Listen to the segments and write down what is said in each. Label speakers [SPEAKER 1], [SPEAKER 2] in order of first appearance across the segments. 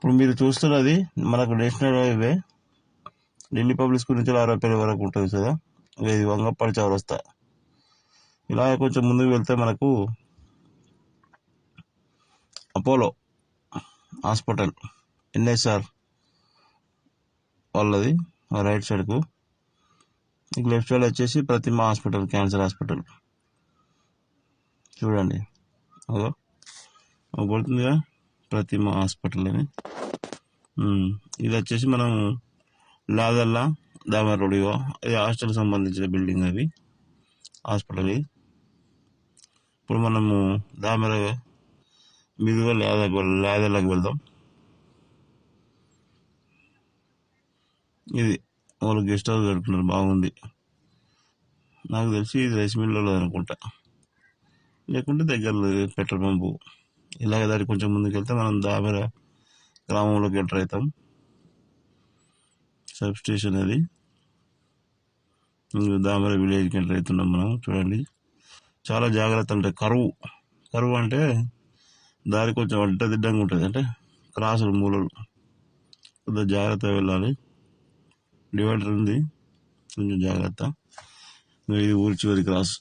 [SPEAKER 1] ఇప్పుడు మీరు చూస్తున్నది మనకు national highway Delhi public school నుంచి ఆరోపేట వరకు ఉంటుంది కదా ఇది వంగప్పటి చౌరస్తా. ఇలా కొంచెం ముందుకు వెళ్తే మనకు అపోలో హాస్పిటల్ ఎన్ఎస్ఆర్ వాళ్ళది రైట్ సైడ్కు ఇక లెఫ్ట్ సైడ్ వచ్చేసి ప్రతిమ హాస్పిటల్ క్యాన్సర్ హాస్పిటల్. చూడండి. అదో. పడుతుందిగా ప్రతిమ హాస్పిటల్ అని ఇది వచ్చేసి మనం లాదల్లా దామర్ రోడ్ ఇది హాస్టల్ సంబంధించిన బిల్డింగ్ అవి హాస్పిటల్ ఇప్పుడు మనము దామర మీదుగా లేదకు లేదలకు వెళ్దాం. ఇది వాళ్ళు గెస్ట్ హౌస్ పెడుతున్నారు బాగుంది. నాకు తెలిసి ఇది రైస్ మిల్లలో అనుకుంటా. లేకుంటే దగ్గరలో పెట్రోల్ పంపు. ఇలాగ దారి కొంచెం ముందుకు వెళ్తే మనం దాబెర గ్రామంలోకి ఎంటర్ అవుతాం సబ్ స్టేషన్ అది. దామర దామెర విలేజ్కి ఎంటర్ అవుతున్నాం మనం చూడండి. చాలా జాగ్రత్త అంటే కరువు. కరువు అంటే దారి కొంచెం అడ్డదిడ్డంగా ఉంటుంది. అంటే క్రాసులు మూలలు. కొద్దిగా జాగ్రత్తగా వెళ్ళాలి. డివైడర్ ఉంది. కొంచెం జాగ్రత్త. ఇది ఊరి చివరి క్రాస్.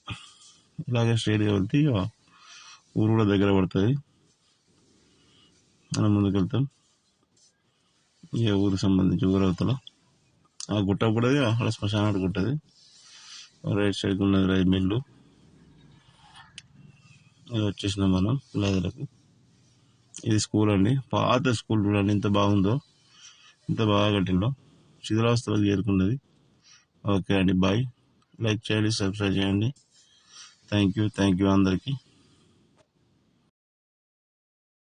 [SPEAKER 1] ఇలాగే స్ట్రైట్గా వెళ్తే ఊరు కూడా దగ్గర పడుతుంది. మనం ముందుకు వెళ్తాం ఇక ఊరికి సంబంధించి ఊరవతల. ఆ గుట్ట కూడా అక్కడ శ్మశానాడు గుట్టది రైట్ సైడ్ ఉన్నది రైలు మిల్లు ఇది వచ్చేసినాం మనం పిల్లలకు. ఇది స్కూల్ అండి. పాత స్కూల్ చూడండి ఎంత బాగుందో. ఎంత బాగా కట్టిందో శిథిలావస్థలకు చేరుకున్నది. ఓకే అండి బాయ్. లైక్ చేయండి సబ్స్క్రైబ్ చేయండి. థ్యాంక్ యూ థ్యాంక్ యూ అందరికీ.